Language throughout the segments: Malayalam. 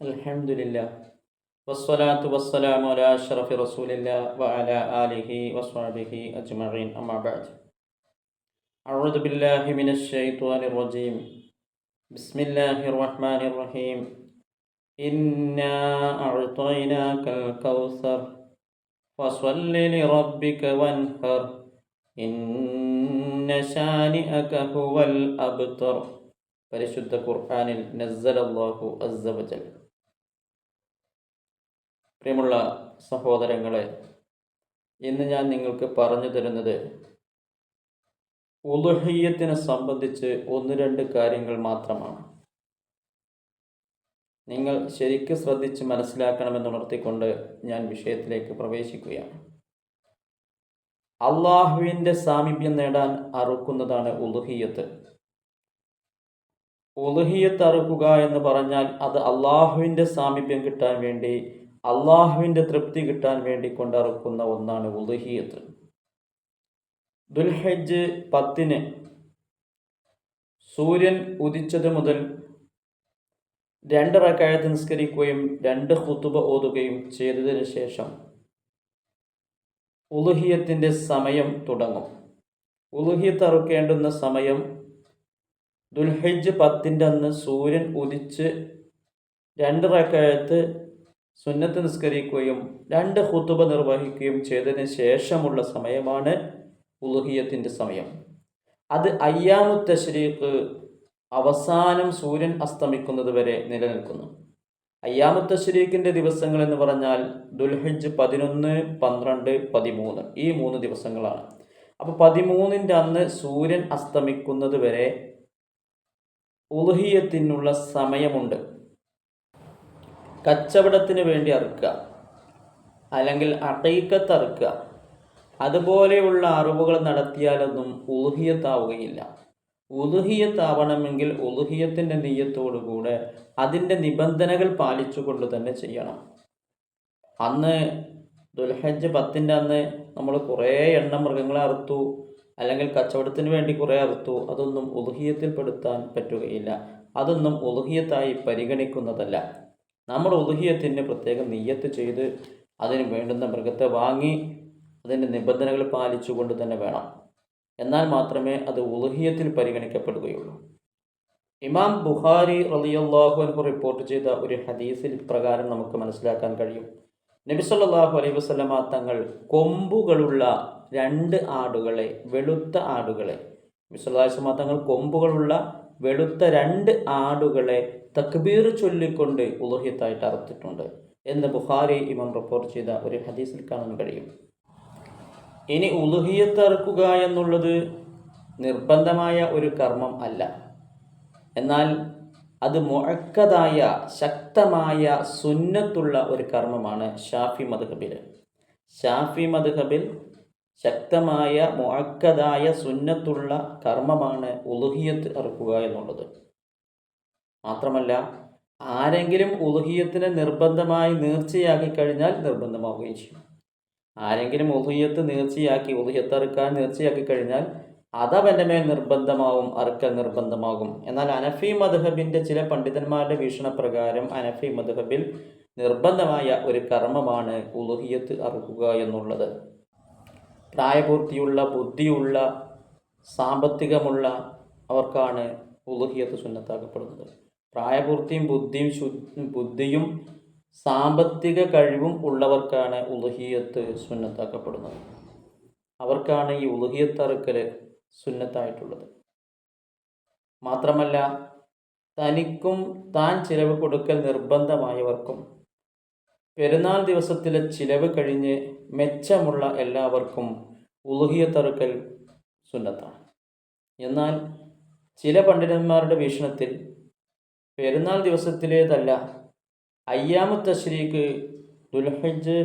الحمد لله والصلاة والسلام على أشرف رسول الله وعلى آله وصحبه أجمعين أما بعد أعوذ بالله من الشيطان الرجيم بسم الله الرحمن الرحيم إنا أعطيناك الكوثر فصل لربك وانحر إن شانئك هو الأبتر പരിശുദ്ധ ഖുർആാനിൽ നസ്സലല്ലാഹു അസ്സവജൽ പ്രിയമുള്ള സഹോദരങ്ങളെ ഇന്ന് ഞാൻ നിങ്ങൾക്ക് പറഞ്ഞു തരുന്നത് ഉലുഹയ്യത്തിനെ സംബന്ധിച്ച് ഒന്ന് രണ്ട് കാര്യങ്ങൾ മാത്രമാണ്. നിങ്ങൾ ശരിക്ക് ശ്രദ്ധിച്ച് മനസ്സിലാക്കണമെന്ന് ഉണർത്തിക്കൊണ്ട് ഞാൻ വിഷയത്തിലേക്ക് പ്രവേശിക്കുകയാണ്. അള്ളാഹുവിന്റെ സാമീപ്യം നേടാൻ അറുക്കുന്നതാണ് ഉലുഹിയത്ത്. ഉലുഹിയത്ത് അറുക്കുക എന്ന് പറഞ്ഞാൽ അത് അള്ളാഹുവിന്റെ സാമീപ്യം കിട്ടാൻ വേണ്ടി അള്ളാഹുവിന്റെ തൃപ്തി കിട്ടാൻ വേണ്ടി കൊണ്ടറുക്കുന്ന ഒന്നാണ് ഉദഹിയത്ത് ദുൽഹജ്ജ് പത്തിന് സൂര്യൻ ഉദിച്ചത് മുതൽ രണ്ട് റക്കായത്ത് നിസ്കരിക്കുകയും രണ്ട് ഹുത്തുബ ഓതുകയും ചെയ്തതിന് ശേഷം ഉലുഹിയത്തിന്റെ സമയം തുടങ്ങും. ഉലുഹിയത്ത് അറുക്കേണ്ടുന്ന സമയം ദുൽഹജ്ജ് പത്തിന്റെ അന്ന് സൂര്യൻ ഉദിച്ച് രണ്ട് റക്കായത്ത് സുന്നത്ത് നിസ്കരിക്കുകയും രണ്ട് ഹുത്തുബ നിർവഹിക്കുകയും ചെയ്തതിന് ശേഷമുള്ള സമയമാണ് ഉലുഹിയത്തിന്റെ സമയം. അത് അയ്യാമു തശ്രീഖ് അവസാനം സൂര്യൻ അസ്തമിക്കുന്നത് വരെ നിലനിൽക്കുന്നു. അയ്യാമു ദിവസങ്ങൾ എന്ന് പറഞ്ഞാൽ ദുൽഹജ് പതിനൊന്ന് പന്ത്രണ്ട് പതിമൂന്ന്. ഈ മൂന്ന് ദിവസങ്ങളാണ്. അപ്പോൾ പതിമൂന്നിന്റെ അന്ന് സൂര്യൻ അസ്തമിക്കുന്നത് വരെ ഉലുഹിയത്തിനുള്ള സമയമുണ്ട്. കച്ചവടത്തിന് വേണ്ടി അറുക്കുക. അല്ലെങ്കിൽ അടയിക്കത്ത് അറുക്കുക. അതുപോലെയുള്ള അറിവുകൾ നടത്തിയാലൊന്നും ഉലുഹിയത്താവുകയില്ല ഉലുഹിയത്താവണമെങ്കിൽ ഉലുഹിയത്തിന്റെ നെയ്യത്തോടുകൂടെ അതിന്റെ നിബന്ധനകൾ പാലിച്ചുകൊണ്ട് തന്നെ ചെയ്യണം. അന്ന് ദുൽഹജ്ജ് പത്തിന്റെ അന്ന് നമ്മൾ കുറേ എണ്ണ മൃഗങ്ങളെ അറുത്തു. അല്ലെങ്കിൽ കച്ചവടത്തിന് വേണ്ടി കുറേ അറുത്തു. അതൊന്നും ഉലുഹിയത്തിൽപ്പെടുത്താൻ പറ്റുകയില്ല. അതൊന്നും ഉലുഹിയത്തായി പരിഗണിക്കുന്നതല്ല. നമ്മൾ ഉദുഹിയത്തിന് പ്രത്യേകം നെയ്യത്ത് ചെയ്ത് അതിന് വേണ്ടുന്ന മൃഗത്തെ വാങ്ങി അതിന്റെ നിബന്ധനകൾ പാലിച്ചുകൊണ്ട് തന്നെ വേണം. എന്നാൽ മാത്രമേ അത് ഉലഹിയത്തിൽ പരിഗണിക്കപ്പെടുകയുള്ളൂ. ഇമാം ബുഖാരി റളിയല്ലാഹു അൻഹു റിപ്പോർട്ട് ചെയ്ത ഒരു ഹദീസിൽ പ്രകാരം നമുക്ക് മനസ്സിലാക്കാൻ കഴിയും. നബി സല്ലല്ലാഹു അലൈഹി വസല്ലമ തങ്ങൾ കൊമ്പുകളുള്ള രണ്ട് ആടുകളെ വെളുത്ത ആടുകളെ നബി വസല്ലമ തങ്ങൾ കൊമ്പുകളുള്ള വെളുത്ത രണ്ട് ആടുകളെ തക്ബീർ ചൊല്ലിക്കൊണ്ട് ഉലഹിത്തായിട്ട് അറുത്തിട്ടുണ്ട് എന്ന് ബുഹാരി ഇമാം റിപ്പോർട്ട് ചെയ്ത ഒരു ഹദീസിൽ കാണാൻ കഴിയും. ഇനി ഉലുഹിയത്ത് അറുക്കുക എന്നുള്ളത് നിർബന്ധമായ ഒരു കർമ്മം അല്ല. എന്നാൽ അത് മുഴക്കതായ ശക്തമായ സുന്നത്തുള്ള ഒരു കർമ്മമാണ് ഷാഫി മദ്ഹബിൽ ഷാഫി മദ്ഹബിൽ ശക്തമായ മുഴക്കതായ സുന്നത്തുള്ള കർമ്മമാണ് ഉലുഹിയത്ത് അറുക്കുക എന്നുള്ളത്. മാത്രമല്ല ആരെങ്കിലും ഉലുഹിയത്തിനെ നിർബന്ധമായി നേർച്ചയാക്കി കഴിഞ്ഞാൽ നിർബന്ധമാവുകയും ചെയ്യും. ആരെങ്കിലും ഉലുഹിയത്ത് നേർച്ചയാക്കി ഉലുഹിയത്ത് അറുക്കാൻ നേർച്ചയാക്കി കഴിഞ്ഞാൽ അതവന്റെ മേൽ നിർബന്ധമാവും അറുക്കൽ നിർബന്ധമാകും. എന്നാൽ അനഫി മധുഹബിന്റെ ചില പണ്ഡിതന്മാരുടെ വീക്ഷണപ്രകാരം അനഫി മധുഹബിൽ നിർബന്ധമായ ഒരു കർമ്മമാണ് ഉലുഹിയത്ത് അറുക്കുക എന്നുള്ളത്. പ്രായപൂർത്തിയുള്ള ബുദ്ധിയുള്ള സാമ്പത്തികമുള്ള അവർക്കാണ് ഉലുഹിയത്ത് സുന്നത്താക്കപ്പെടുന്നത്. പ്രായപൂർത്തിയും ബുദ്ധിയും ശു ബുദ്ധിയും സാമ്പത്തിക കഴിവും ഉള്ളവർക്കാണ് ഉലുഹിയത്ത് സുന്നത്താക്കപ്പെടുന്നത്. അവർക്കാണ് ഈ ഉലുഹിയത്ത് അറുക്കൽ സുന്നത്തായിട്ടുള്ളത്. മാത്രമല്ല തനിക്കും താൻ ചിലവ് കൊടുക്കൽ നിർബന്ധമായവർക്കും പെരുന്നാൾ ദിവസത്തിലെ ചിലവ് കഴിഞ്ഞ് മെച്ചമുള്ള എല്ലാവർക്കും ഉലുഹിയത്തറുക്കൽ സുന്നത്താണ്. എന്നാൽ ചില പണ്ഡിതന്മാരുടെ വീക്ഷണത്തിൽ പെരുന്നാൾ ദിവസത്തിലേതല്ല അയ്യാമു തശ്രീക്ക് ദുൽഹജ്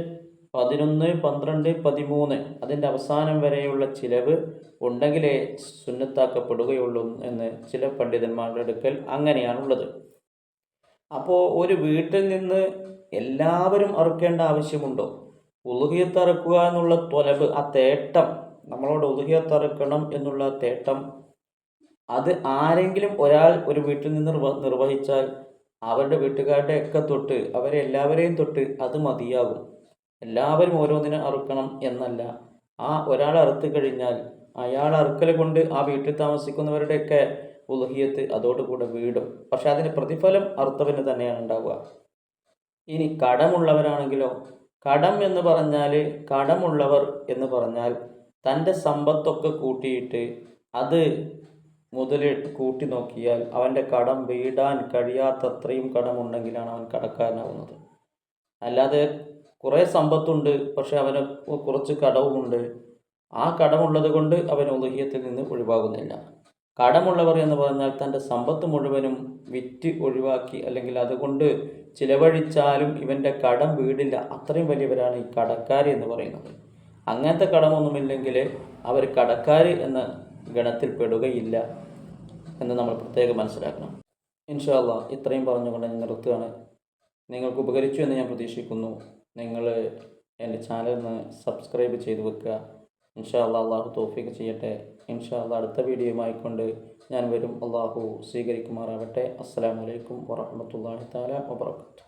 പതിനൊന്ന് പന്ത്രണ്ട് പതിമൂന്ന് അതിന്റെ അവസാനം വരെയുള്ള ചിലവ് ഉണ്ടെങ്കിലേ സുന്നത്താക്കപ്പെടുകയുള്ളൂ എന്ന് ചില പണ്ഡിതന്മാരുടെ അടുക്കൽ അങ്ങനെയാണുള്ളത്. അപ്പോൾ ഒരു വീട്ടിൽ നിന്ന് എല്ലാവരും അറുക്കേണ്ട ആവശ്യമുണ്ടോ? ഉലുഹിയത്ത് എന്നുള്ള തൊലവ് ആ തേട്ടം നമ്മളോട് ഉലുഹിയത്ത് എന്നുള്ള തേട്ടം അത് ആരെങ്കിലും ഒരാൾ ഒരു വീട്ടിൽ നിന്ന് നിർവഹിച്ചാൽ അവരുടെ വീട്ടുകാരുടെ ഒക്കെ തൊട്ട് അവരെ എല്ലാവരെയും തൊട്ട് അത് മതിയാകും. എല്ലാവരും ഓരോന്നിനെ അറുക്കണം എന്നല്ല. ആ ഒരാൾ അറുത്ത് കഴിഞ്ഞാൽ അയാൾ അറുക്കൽ കൊണ്ട് ആ വീട്ടിൽ താമസിക്കുന്നവരുടെയൊക്കെ ഉലഹിയത്ത് അതോടുകൂടെ വീടും. പക്ഷെ അതിന് പ്രതിഫലം അറുത്തവന് തന്നെയാണ് ഉണ്ടാവുക. ഇനി കടമുള്ളവരാണെങ്കിലോ കടം എന്ന് പറഞ്ഞാൽ കടമുള്ളവർ എന്ന് പറഞ്ഞാൽ തന്റെ സമ്പത്തൊക്കെ കൂട്ടിയിട്ട് അത് മുതലിട്ട് കൂട്ടി നോക്കിയാൽ അവന്റെ കടം വീടാൻ കഴിയാത്തത്രയും കടമുണ്ടെങ്കിലാണ് അവൻ കടക്കാരനാവുന്നത്. അല്ലാതെ കുറേ സമ്പത്തുണ്ട് പക്ഷെ അവന് കുറച്ച് കടവുമുണ്ട്. ആ കടമുള്ളത് കൊണ്ട് അവൻ ഉദഹ്യത്തിൽ നിന്ന് ഒഴിവാകുന്നില്ല. കടമുള്ളവർ എന്ന് പറഞ്ഞാൽ തന്റെ സമ്പത്ത് മുഴുവനും വിറ്റ് ഒഴിവാക്കി അല്ലെങ്കിൽ അതുകൊണ്ട് ചിലവഴിച്ചാലും ഇവന്റെ കടം വീടില്ല. അത്രയും വലിയവരാണ് ഈ കടക്കാർ എന്ന് പറയുന്നത്. അങ്ങനത്തെ കടമൊന്നുമില്ലെങ്കിൽ അവർ കടക്കാർ എന്ന ഗണത്തിൽ പെടുകയില്ല എന്ന് നമ്മൾ പ്രത്യേകം മനസ്സിലാക്കണം. ഇൻഷാല്ല ഇത്രയും പറഞ്ഞുകൊണ്ട് ഞാൻ നിർത്തുകയാണ്. നിങ്ങൾക്ക് ഉപകരിച്ചു എന്ന് ഞാൻ പ്രതീക്ഷിക്കുന്നു. നിങ്ങൾ എന്റെ ഒന്ന് സബ്സ്ക്രൈബ് ചെയ്ത് വെക്കുക. ഇൻഷാ അല്ലാ അള്ളാഹു തോഫിക്ക് ചെയ്യട്ടെ. ഇൻഷാ അള്ളാഹ് അടുത്ത വീഡിയോയുമായി കൊണ്ട് ഞാൻ വരും. അള്ളാഹു സ്വീകരിക്കുമാറാവട്ടെ. അസ്സലാമലൈക്കും വറഹമത്തല്ലാഹി താല വബർക്കാത്തു